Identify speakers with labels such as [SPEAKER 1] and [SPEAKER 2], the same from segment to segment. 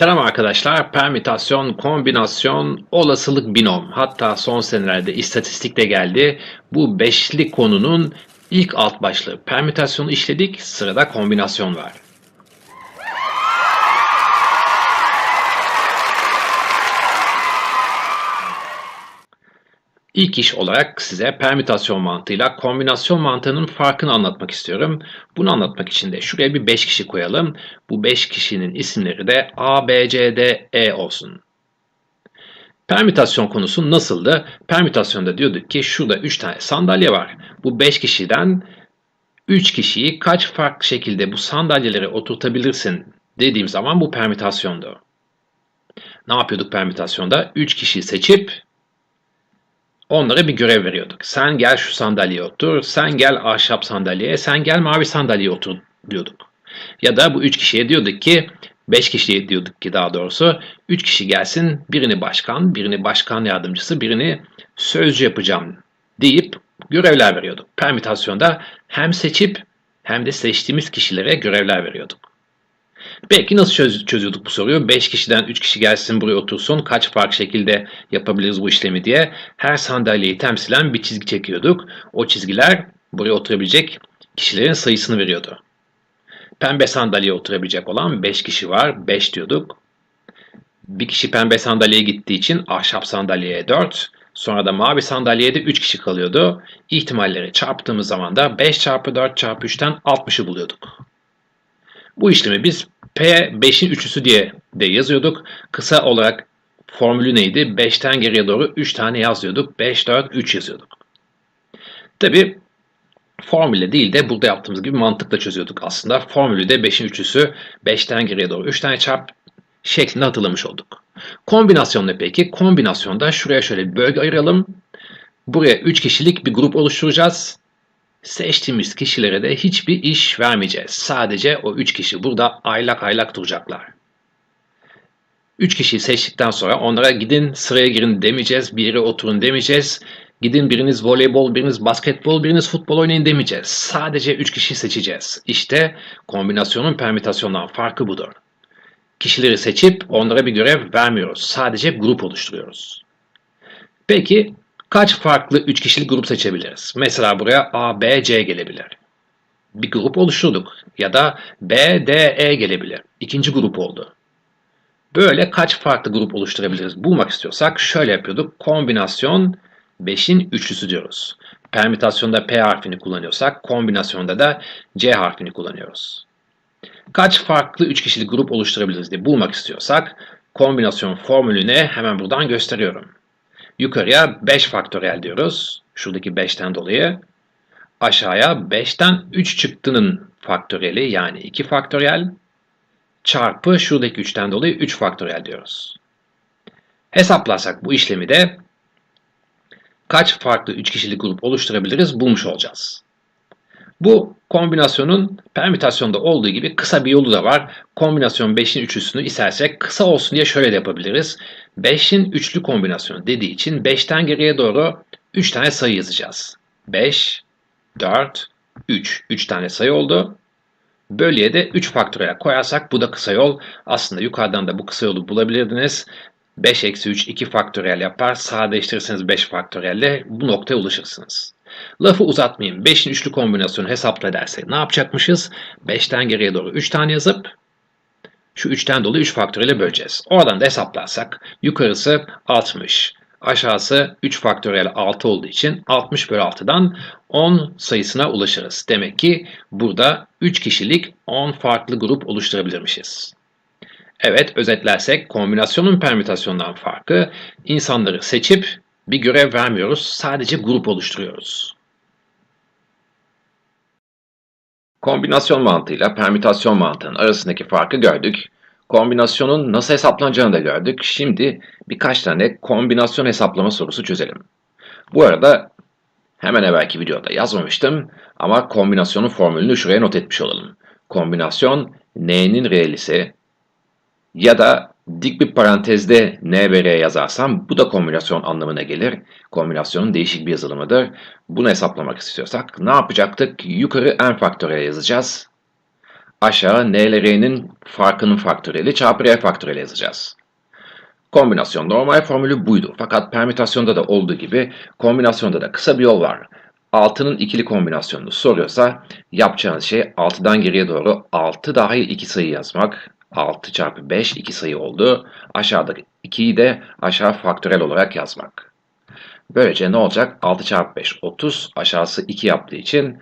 [SPEAKER 1] Selam arkadaşlar. Permütasyon, kombinasyon, olasılık binom. Hatta son senelerde istatistikte geldi. Bu beşli konunun ilk alt başlığı. Permütasyonu işledik. Sırada kombinasyon var. İlk iş olarak size permütasyon mantığıyla kombinasyon mantığının farkını anlatmak istiyorum. Bunu anlatmak için de şuraya bir 5 kişi koyalım. Bu 5 kişinin isimleri de A, B, C, D, E olsun. Permütasyon konusu nasıldı? Permütasyonda diyorduk ki şurada 3 tane sandalye var. Bu 5 kişiden 3 kişiyi kaç farklı şekilde bu sandalyelere oturtabilirsin dediğim zaman bu permütasyondu. Ne yapıyorduk permütasyonda? 3 kişiyi seçip onlara bir görev veriyorduk. Sen gel şu sandalyeye otur, sen gel ahşap sandalyeye, sen gel mavi sandalyeye otur diyorduk. Ya da bu üç kişiye diyorduk ki, beş kişiye diyorduk ki daha doğrusu, üç kişi gelsin, birini başkan, birini başkan yardımcısı, birini sözcü yapacağım deyip görevler veriyorduk. Permütasyonda hem seçip hem de seçtiğimiz kişilere görevler veriyorduk. Belki nasıl çöz, çözüyorduk bu soruyu? 5 kişiden 3 kişi gelsin buraya otursun. Kaç farklı şekilde yapabiliriz bu işlemi diye. Her sandalyeyi temsilen bir çizgi çekiyorduk. O çizgiler buraya oturabilecek kişilerin sayısını veriyordu. Pembe sandalyeye oturabilecek olan 5 kişi var. 5 diyorduk. Bir kişi pembe sandalyeye gittiği için ahşap sandalyeye 4. Sonra da mavi sandalyeye de 3 kişi kalıyordu. İhtimalleri çarptığımız zaman da 5 çarpı 4 çarpı 3'ten 60'ı buluyorduk. Bu işlemi biz P5'in üçlüsü diye de yazıyorduk. Kısa olarak formülü neydi? 5'ten geriye doğru 3 tane yazıyorduk. 5, 4, 3 yazıyorduk. Tabi formülle değil de burada yaptığımız gibi mantıkla çözüyorduk aslında. Formülü de 5'in üçlüsü 5'ten geriye doğru 3 tane çarp şeklinde hatırlamış olduk. Kombinasyon ne peki? Kombinasyonda şuraya şöyle bir bölge ayıralım. Buraya 3 kişilik bir grup oluşturacağız seçtiğimiz kişilere de hiçbir iş vermeyeceğiz. Sadece o 3 kişi burada aylak aylak duracaklar. 3 kişiyi seçtikten sonra onlara gidin sıraya girin demeyeceğiz, bir yere oturun demeyeceğiz. Gidin biriniz voleybol, biriniz basketbol, biriniz futbol oynayın demeyeceğiz. Sadece 3 kişi seçeceğiz. İşte kombinasyonun permütasyondan farkı budur. Kişileri seçip onlara bir görev vermiyoruz. Sadece grup oluşturuyoruz. Peki Kaç farklı 3 kişilik grup seçebiliriz? Mesela buraya A, B, C gelebilir. Bir grup oluşturduk. Ya da B, D, E gelebilir. İkinci grup oldu. Böyle kaç farklı grup oluşturabiliriz bulmak istiyorsak şöyle yapıyorduk. Kombinasyon 5'in üçlüsü diyoruz. Permütasyonda P harfini kullanıyorsak kombinasyonda da C harfini kullanıyoruz. Kaç farklı 3 kişilik grup oluşturabiliriz diye bulmak istiyorsak kombinasyon formülünü hemen buradan gösteriyorum. Yukarıya 5 faktöriyel diyoruz. Şuradaki 5'ten dolayı. Aşağıya 5'ten 3 çıktının faktöriyeli yani 2 faktöriyel çarpı şuradaki 3'ten dolayı 3 faktöriyel diyoruz. Hesaplarsak bu işlemi de kaç farklı 3 kişilik grup oluşturabiliriz bulmuş olacağız. Bu kombinasyonun permütasyonda olduğu gibi kısa bir yolu da var. Kombinasyon 5'in üçlüsünü istersek kısa olsun diye şöyle de yapabiliriz. 5'in üçlü kombinasyonu dediği için 5'ten geriye doğru 3 tane sayı yazacağız. 5, 4, 3. 3 tane sayı oldu. Bölüye de 3 faktöriyel koyarsak bu da kısa yol. Aslında yukarıdan da bu kısa yolu bulabilirdiniz. 5 eksi 3 2 faktöriyel yapar. Sadeleştirirseniz 5 faktöriyelle bu noktaya ulaşırsınız. Lafı uzatmayayım. 5'in üçlü kombinasyonu hesapla edersek ne yapacakmışız? 5'ten geriye doğru 3 tane yazıp şu 3'ten dolayı 3 faktöriyel böleceğiz. Oradan da hesaplarsak yukarısı 60, aşağısı 3 faktöriyel 6 olduğu için 60 bölü 6'dan 10 sayısına ulaşırız. Demek ki burada 3 kişilik 10 farklı grup oluşturabilirmişiz. Evet özetlersek kombinasyonun permütasyondan farkı insanları seçip bir görev vermiyoruz. Sadece grup oluşturuyoruz. Kombinasyon mantığıyla permütasyon mantığının arasındaki farkı gördük. Kombinasyonun nasıl hesaplanacağını da gördük. Şimdi birkaç tane kombinasyon hesaplama sorusu çözelim. Bu arada hemen evvelki videoda yazmamıştım ama kombinasyonun formülünü şuraya not etmiş olalım. Kombinasyon n'nin reelisi ya da dik bir parantezde n ve r yazarsam bu da kombinasyon anlamına gelir. Kombinasyonun değişik bir yazılımıdır. Bunu hesaplamak istiyorsak ne yapacaktık? Yukarı n faktöre yazacağız. aşağı n ile r'nin farkının faktöriyeli çarpı r faktöriyeli yazacağız. Kombinasyon normal formülü buydu. Fakat permütasyonda da olduğu gibi kombinasyonda da kısa bir yol var. 6'nın ikili kombinasyonunu soruyorsa yapacağınız şey 6'dan geriye doğru 6 dahil 2 sayı yazmak. 6 çarpı 5 2 sayı oldu. Aşağıdaki 2'yi de aşağı faktörel olarak yazmak. Böylece ne olacak? 6 çarpı 5 30 aşağısı 2 yaptığı için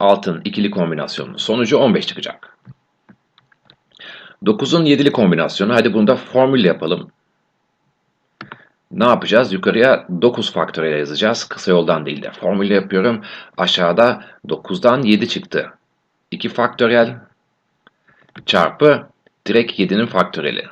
[SPEAKER 1] 6'nın ikili kombinasyonunun sonucu 15 çıkacak. 9'un 7'li kombinasyonu hadi bunu da formülle yapalım. Ne yapacağız? Yukarıya 9 faktöriyel yazacağız. Kısa yoldan değil de formülle yapıyorum. Aşağıda 9'dan 7 çıktı. 2 faktöriyel çarpı direkt 7'nin faktöriyeli.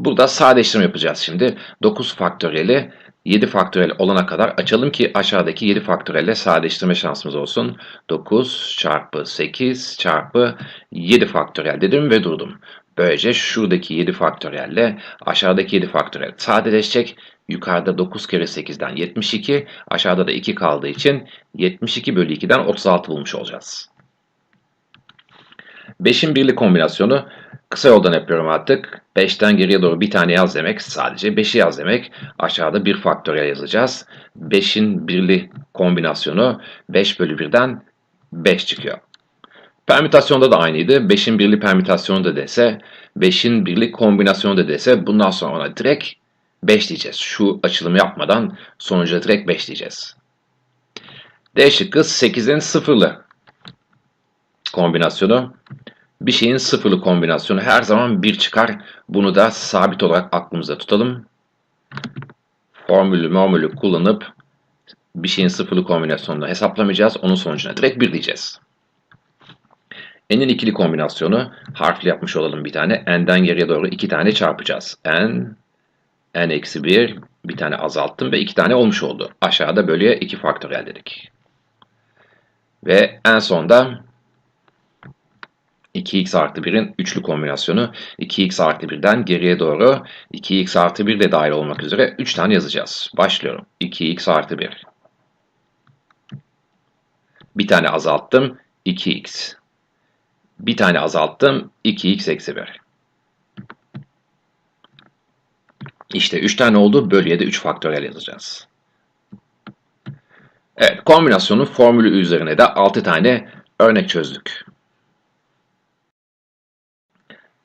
[SPEAKER 1] Burada sadeleştirme yapacağız şimdi. 9 faktöriyeli 7 faktöriyel olana kadar açalım ki aşağıdaki 7 faktöriyelle sadeleştirme şansımız olsun. 9 çarpı 8 çarpı 7 faktöriyel dedim ve durdum. Böylece şuradaki 7 faktöriyelle aşağıdaki 7 faktöriyel sadeleşecek. Yukarıda 9 kere 8'den 72, aşağıda da 2 kaldığı için 72 bölü 2'den 36 bulmuş olacağız. 5'in birli kombinasyonu kısa yoldan yapıyorum artık. 5'ten geriye doğru bir tane yaz demek sadece 5'i yaz demek. Aşağıda bir faktöriyel yazacağız. 5'in birli kombinasyonu 5 bölü 1'den 5 çıkıyor. Permütasyonda da aynıydı. 5'in birli permütasyonu da dese, 5'in birli kombinasyonu da dese bundan sonra ona direkt 5 diyeceğiz. Şu açılımı yapmadan sonuca direkt 5 diyeceğiz. D şıkkı 8'in sıfırlı kombinasyonu. Bir şeyin sıfırlı kombinasyonu her zaman 1 çıkar. Bunu da sabit olarak aklımızda tutalım. Formülü formülü kullanıp bir şeyin sıfırlı kombinasyonunu hesaplamayacağız. Onun sonucuna direkt 1 diyeceğiz. N'in ikili kombinasyonu harfli yapmış olalım bir tane. N'den geriye doğru iki tane çarpacağız. N, N eksi 1, bir tane azalttım ve iki tane olmuş oldu. Aşağıda bölüye 2 faktöriyel dedik. Ve en sonda 2x artı 1'in üçlü kombinasyonu 2x artı 1'den geriye doğru 2x artı 1 de dahil olmak üzere 3 tane yazacağız. Başlıyorum. 2x artı 1. Bir tane azalttım. 2x. Bir tane azalttım. 2x eksi 1. İşte 3 tane oldu. Bölüye de 3 faktöriyel yazacağız. Evet, kombinasyonun formülü üzerine de 6 tane örnek çözdük.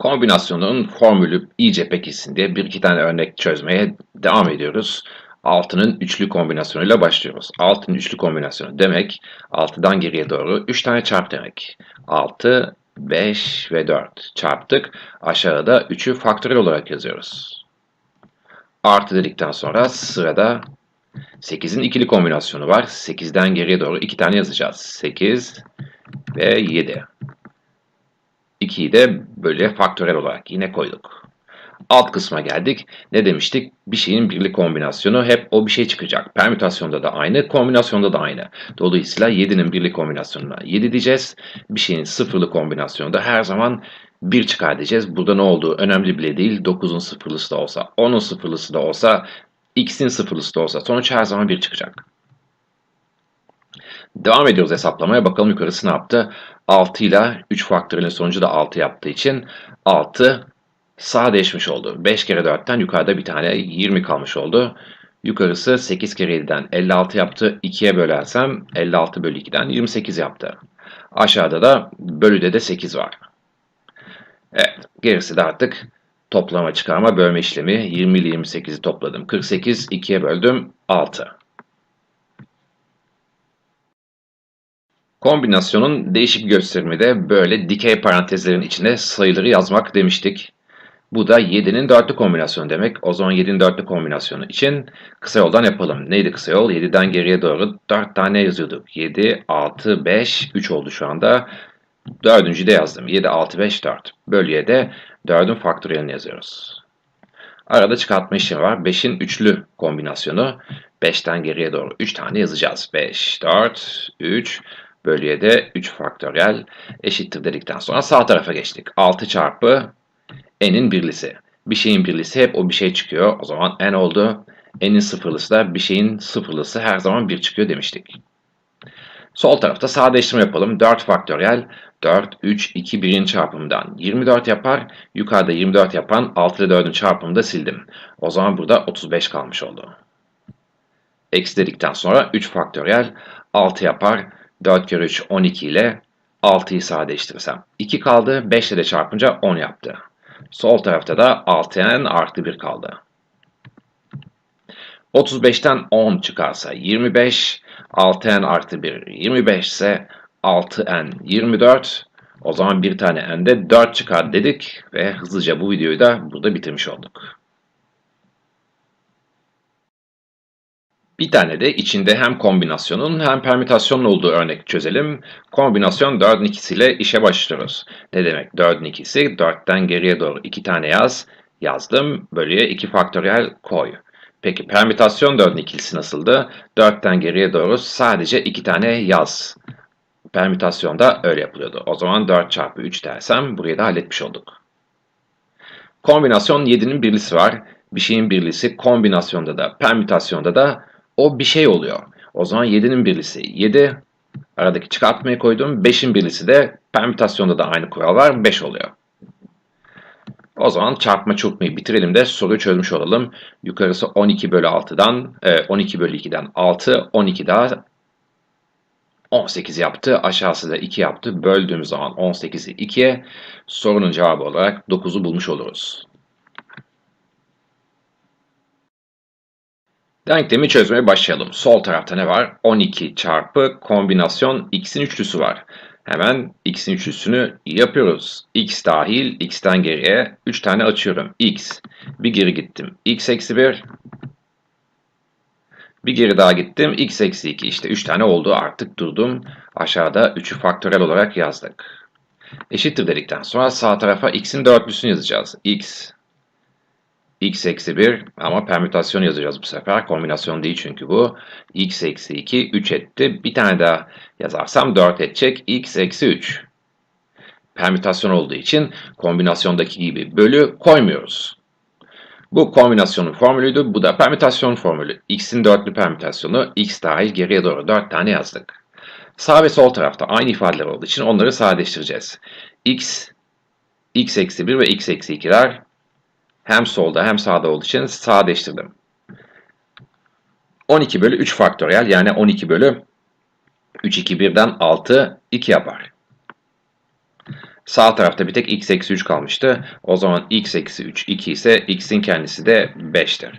[SPEAKER 1] Kombinasyonun formülü iyice pekilsin diye bir iki tane örnek çözmeye devam ediyoruz. 6'nın üçlü kombinasyonuyla başlıyoruz. 6'nın üçlü kombinasyonu demek 6'dan geriye doğru 3 tane çarp demek. 6, 5 ve 4 çarptık. Aşağıda 3'ü faktörel olarak yazıyoruz. Artı dedikten sonra sırada 8'in ikili kombinasyonu var. 8'den geriye doğru 2 tane yazacağız. 8 ve 7. 2'yi de böyle faktörel olarak yine koyduk. Alt kısma geldik. Ne demiştik? Bir şeyin birlik kombinasyonu hep o bir şey çıkacak. Permütasyonda da aynı, kombinasyonda da aynı. Dolayısıyla 7'nin birlik kombinasyonuna 7 diyeceğiz. Bir şeyin sıfırlı kombinasyonunda her zaman 1 çıkar diyeceğiz. Burada ne olduğu önemli bile değil. 9'un sıfırlısı da olsa, 10'un sıfırlısı da olsa, x'in sıfırlısı da olsa sonuç her zaman 1 çıkacak. Devam ediyoruz hesaplamaya. Bakalım yukarısı ne yaptı? 6 ile 3 faktörelin sonucu da 6 yaptığı için 6 sadeleşmiş oldu. 5 kere 4'ten yukarıda bir tane 20 kalmış oldu. Yukarısı 8 kere 7'den 56 yaptı. 2'ye bölersem 56 bölü 2'den 28 yaptı. Aşağıda da bölüde de 8 var. Evet, gerisi de artık toplama çıkarma bölme işlemi. 20 ile 28'i topladım. 48, 2'ye böldüm 6. Kombinasyonun değişik gösterimi de böyle dikey parantezlerin içine sayıları yazmak demiştik. Bu da 7'nin dörtlü kombinasyonu demek. O zaman 7'nin dörtlü kombinasyonu için kısa yoldan yapalım. Neydi kısa yol? 7'den geriye doğru 4 tane yazıyorduk. 7, 6, 5, 3 oldu şu anda. Dördüncü de yazdım. 7, 6, 5, 4. Bölüye de 4'ün faktöriyelini yazıyoruz. Arada çıkartma işlemi var. 5'in üçlü kombinasyonu. 5'ten geriye doğru 3 tane yazacağız. 5, 4, 3. Bölüye de 3 faktöriyel eşittir dedikten sonra sağ tarafa geçtik. 6 çarpı n'in birlisi. Bir şeyin birlisi hep o bir şey çıkıyor. O zaman n oldu. n'in sıfırlısı da bir şeyin sıfırlısı her zaman 1 çıkıyor demiştik. Sol tarafta sadeleştirme yapalım. 4 faktöriyel 4, 3, 2, 1'in çarpımından 24 yapar. Yukarıda 24 yapan 6 ile 4'ün çarpımını da sildim. O zaman burada 35 kalmış oldu. Eksi dedikten sonra 3 faktöriyel 6 yapar. 4 kere 3 12 ile 6'yı sadeleştirirsem 2 kaldı. 5 ile de çarpınca 10 yaptı. Sol tarafta da 6n artı 1 kaldı. 35'ten 10 çıkarsa 25, 6n artı 1 25 ise 6n 24. O zaman bir tane n'de 4 çıkar dedik ve hızlıca bu videoyu da burada bitirmiş olduk. Bir tane de içinde hem kombinasyonun hem permütasyonun olduğu örnek çözelim. Kombinasyon 4'ün ikisiyle işe başlıyoruz. Ne demek 4'ün ikisi? 4'ten geriye doğru 2 tane yaz. Yazdım. Bölüye 2 faktöriyel koy. Peki permütasyon 4'ün ikilisi nasıldı? 4'ten geriye doğru sadece 2 tane yaz. Permütasyonda öyle yapılıyordu. O zaman 4 çarpı 3 dersem burayı da halletmiş olduk. Kombinasyon 7'nin birlisi var. Bir şeyin birlisi kombinasyonda da permütasyonda da o bir şey oluyor. O zaman 7'nin birlisi 7. Aradaki çıkartmayı koydum. 5'in birlisi de permütasyonda da aynı kural var. 5 oluyor. O zaman çarpma çarpmayı bitirelim de soruyu çözmüş olalım. Yukarısı 12 bölü 6'dan, 12 bölü 2'den 6, 12 daha 18 yaptı. Aşağısı da 2 yaptı. Böldüğümüz zaman 18'i 2'ye sorunun cevabı olarak 9'u bulmuş oluruz. Denklemi çözmeye başlayalım. Sol tarafta ne var? 12 çarpı kombinasyon x'in üçlüsü var. Hemen x'in üçlüsünü yapıyoruz. x dahil x'ten geriye 3 tane açıyorum. x. Bir geri gittim. x eksi 1. Bir geri daha gittim. x eksi 2. İşte 3 tane oldu. Artık durdum. Aşağıda 3'ü faktörel olarak yazdık. Eşittir dedikten sonra sağ tarafa x'in dörtlüsünü yazacağız. x x eksi 1 ama permütasyon yazacağız bu sefer. Kombinasyon değil çünkü bu. x eksi 2 3 etti. Bir tane daha yazarsam 4 edecek. x eksi 3. Permütasyon olduğu için kombinasyondaki gibi bölü koymuyoruz. Bu kombinasyonun formülüydü. Bu da permütasyon formülü. x'in dörtlü permütasyonu x dahil geriye doğru 4 tane yazdık. Sağ ve sol tarafta aynı ifadeler olduğu için onları sadeleştireceğiz. x, x eksi 1 ve x eksi 2'ler hem solda hem sağda olduğu için sadeleştirdim. 12 bölü 3 faktöriyel yani 12 bölü 3 2 1'den 6 2 yapar. Sağ tarafta bir tek x eksi 3 kalmıştı. O zaman x eksi 3 2 ise x'in kendisi de 5'tir.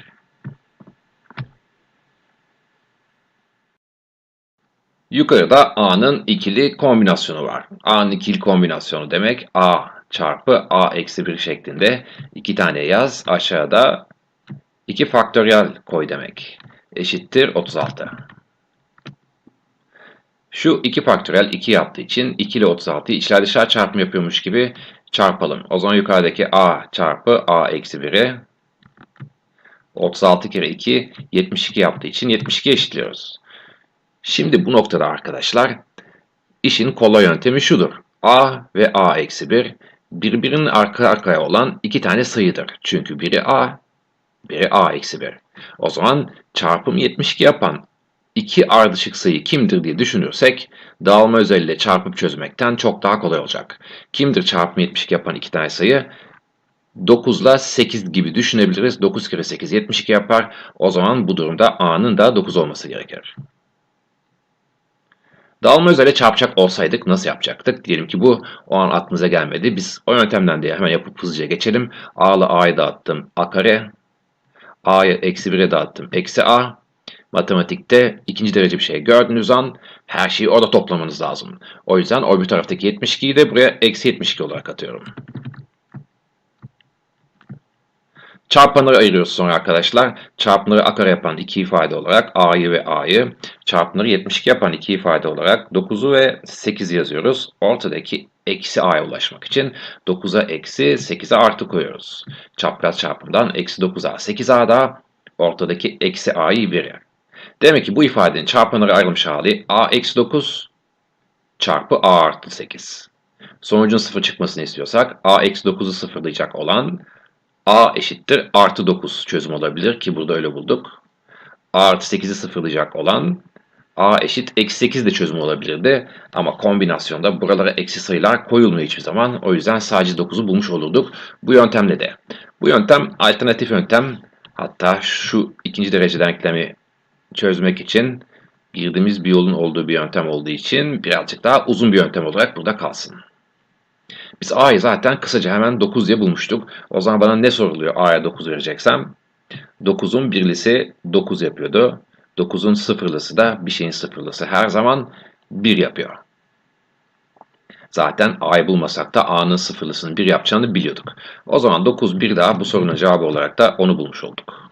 [SPEAKER 1] Yukarıda a'nın ikili kombinasyonu var. a'nın ikili kombinasyonu demek a çarpı a eksi 1 şeklinde iki tane yaz. Aşağıda 2 faktöriyel koy demek. Eşittir 36. Şu 2 faktöriyel 2 yaptığı için 2 ile 36'yı içler dışarı çarpım yapıyormuş gibi çarpalım. O zaman yukarıdaki a çarpı a eksi 1'i 36 kere 2 72 yaptığı için 72 eşitliyoruz. Şimdi bu noktada arkadaşlar işin kolay yöntemi şudur. a ve a eksi 1 birbirinin arka arkaya olan iki tane sayıdır. Çünkü biri a, biri a eksi 1. O zaman çarpım 72 yapan iki ardışık sayı kimdir diye düşünürsek dağılma özelliğiyle çarpıp çözmekten çok daha kolay olacak. Kimdir çarpım 72 yapan iki tane sayı? 9 ile 8 gibi düşünebiliriz. 9 kere 8 72 yapar. O zaman bu durumda a'nın da 9 olması gerekir. Dağılma özele çarpacak olsaydık nasıl yapacaktık? Diyelim ki bu o an aklımıza gelmedi. Biz o yöntemden de hemen yapıp hızlıca geçelim. A ile A'yı dağıttım. A kare. A'yı eksi 1'e dağıttım. Eksi A. Matematikte ikinci derece bir şey gördüğünüz an her şeyi orada toplamanız lazım. O yüzden o bir taraftaki 72'yi de buraya eksi 72 olarak atıyorum. Çarpanları ayırıyoruz sonra arkadaşlar. Çarpımları a kare yapan iki ifade olarak a'yı ve a'yı, çarpımları 72 yapan iki ifade olarak 9'u ve 8'i yazıyoruz. Ortadaki eksi a'ya ulaşmak için 9'a eksi 8'e artı koyuyoruz. Çapraz çarpımdan eksi 9a 8a da ortadaki eksi a'yı veriyor. Demek ki bu ifadenin çarpanları ayrılmış hali a eksi 9 çarpı a artı 8. Sonucun sıfır çıkmasını istiyorsak a eksi 9'u sıfırlayacak olan a eşittir artı 9 çözüm olabilir ki burada öyle bulduk. a artı 8'i sıfırlayacak olan a eşit eksi 8 de çözüm olabilirdi. Ama kombinasyonda buralara eksi sayılar koyulmuyor hiçbir zaman. O yüzden sadece 9'u bulmuş olurduk. Bu yöntemle de. Bu yöntem alternatif yöntem. Hatta şu ikinci derece denklemi çözmek için girdiğimiz bir yolun olduğu bir yöntem olduğu için birazcık daha uzun bir yöntem olarak burada kalsın. Biz a'yı zaten kısaca hemen 9 diye bulmuştuk. O zaman bana ne soruluyor a'ya 9 vereceksem? 9'un birlisi 9 yapıyordu. 9'un sıfırlısı da bir şeyin sıfırlısı her zaman 1 yapıyor. Zaten a'yı bulmasak da a'nın sıfırlısının 1 yapacağını biliyorduk. O zaman 9 bir daha bu sorunun cevabı olarak da onu bulmuş olduk.